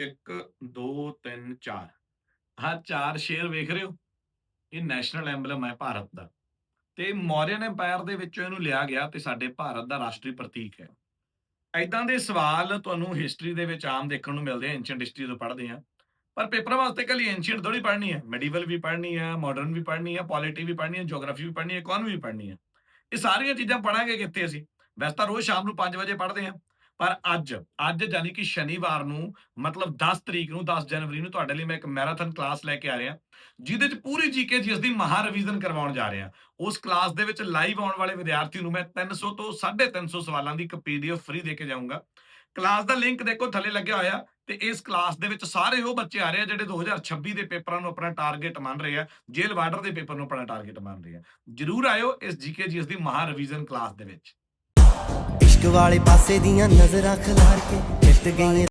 1 2 3 4 ਹਾਂ ਚਾਰ ਸ਼ੇਰ ਵੇਖ ਰਹੇ ਹੋ? ਇਹ ਨੈਸ਼ਨਲ ਐਂਬਲਮ ਹੈ ਭਾਰਤ ਦਾ। ਤੇ ਮੌਰੀਅਨ ਐਮਪਾਇਰ ਦੇ ਵਿੱਚੋਂ ਇਹਨੂੰ ਲਿਆ ਗਿਆ ਤੇ ਸਾਡੇ ਭਾਰਤ ਦਾ ਰਾਸ਼ਟਰੀ ਪ੍ਰਤੀਕ ਹੈ। ਐਦਾਂ ਦੇ ਸਵਾਲ ਤੁਹਾਨੂੰ ਹਿਸਟਰੀ ਦੇ ਵਿੱਚ ਆਮ ਦੇਖਣ ਨੂੰ ਮਿਲਦੇ ਆ ਐਂਸ਼ੀਅੰਟ ਹਿਸਟਰੀ ਤੋਂ ਪੜ੍ਹਦੇ ਆ। ਪਰ ਪੇਪਰਾਂ ਵਾਸਤੇ ਕੱਲੀ ਐਂਸ਼ੀਅੰਟ ਥੋੜੀ ਪੜ੍ਹਨੀ ਹੈ। ਮੈਡੀਵਲ ਵੀ ਪੜ੍ਹਨੀ ਹੈ ਮਾਡਰਨ ਵੀ ਪੜ੍ਹਨੀ ਹੈ ਪੋਲਿਟੀ ਵੀ ਪੜ੍ਹਨੀ ਹੈ ਜੀਓਗ੍ਰਾਫੀ ਵੀ ਪੜ੍ਹਨੀ ਹੈ ਇਕਨੋਮੀ ਵੀ ਪੜ੍ਹਨੀ ਹੈ। ਇਹ ਸਾਰੀਆਂ ਚੀਜ਼ਾਂ ਪੜਾਂਗੇ ਕਿੱਥੇ ਅਸੀਂ? ਵੈਸੇ ਤਾਂ ਰੋਜ਼ ਸ਼ਾਮ ਨੂੰ 5 ਵਜੇ ਪੜ੍ਹਦੇ ਆ। ਪਰ ਅੱਜ ਅੱਜ ਯਾਨੀ ਕਿ ਸ਼ਨੀਵਾਰ ਨੂੰ, ਮਤਲਬ 10 ਤਰੀਕ ਨੂੰ 10 ਜਨਵਰੀ ਨੂੰ ਤੁਹਾਡੇ ਲਈ ਮੈਂ ਇੱਕ ਮੈਰਾਥਨ ਕਲਾਸ ਲੈ ਕੇ ਆ ਰਿਹਾ। ਜਿਹਦੇ ਚ ਪੂਰੀ ਜੀਕੇ ਜਿਸ ਦੀ ਮਹਾ ਰਿਵੀਜ਼ਨ ਕਰਵਾਉਣ ਜਾ ਰਿਹਾ। ਉਸ ਕਲਾਸ ਦੇ ਵਿੱਚ ਲਾਈਵ ਆਉਣ ਵਾਲੇ ਵਿਦਿਆਰਥੀ ਨੂੰ ਮੈਂ 300 ਤੋਂ 350 ਸਵਾਲਾਂ ਦੀ ਇੱਕ ਪੀਡੀਐਫ ਫ੍ਰੀ ਦੇ ਕੇ ਜਾਊਂਗਾ। ਕਲਾਸ ਦਾ ਲਿੰਕ ਦੇਖੋ ਥੱਲੇ ਲੱਗਿਆ ਹੋਇਆ ਤੇ ਇਸ ਕਲਾਸ ਦੇ ਵਿੱਚ ਸਾਰੇ ਉਹ ਬੱਚੇ ਆ ਰਹੇ ਆ ਜਿਹੜੇ 2026 ਦੇ ਪੇਪਰਾਂ ਨੂੰ ਆਪਣਾ ਟਾਰਗੇਟ ਮੰਨ ਰਹੇ ਆ, ਜੇਲ੍ਹ ਵਾਰਡਰ ਦੇ ਪੇਪਰ ਨੂੰ ਆਪਣਾ ਟਾਰਗੇਟ ਮੰਨ ਰਹੇ ਆ। ਜਰੂਰ ਆਇਓ ਇਸ ਜੀਕੇ ਜਿਸ ਦੀ ਮਹਾ ਰਿਵੀਜ਼ਨ ਕਲਾਸ ਦੇ ਵਿੱਚ। ਇਸ਼ਕ ਵਾਲੇ ਪਾਸੇ ਦੀਆਂ ਨਜ਼ਰਾਂ ਖਿਲਾਰ ਕੇ ਚਿੱਤ ਗਈਆਂ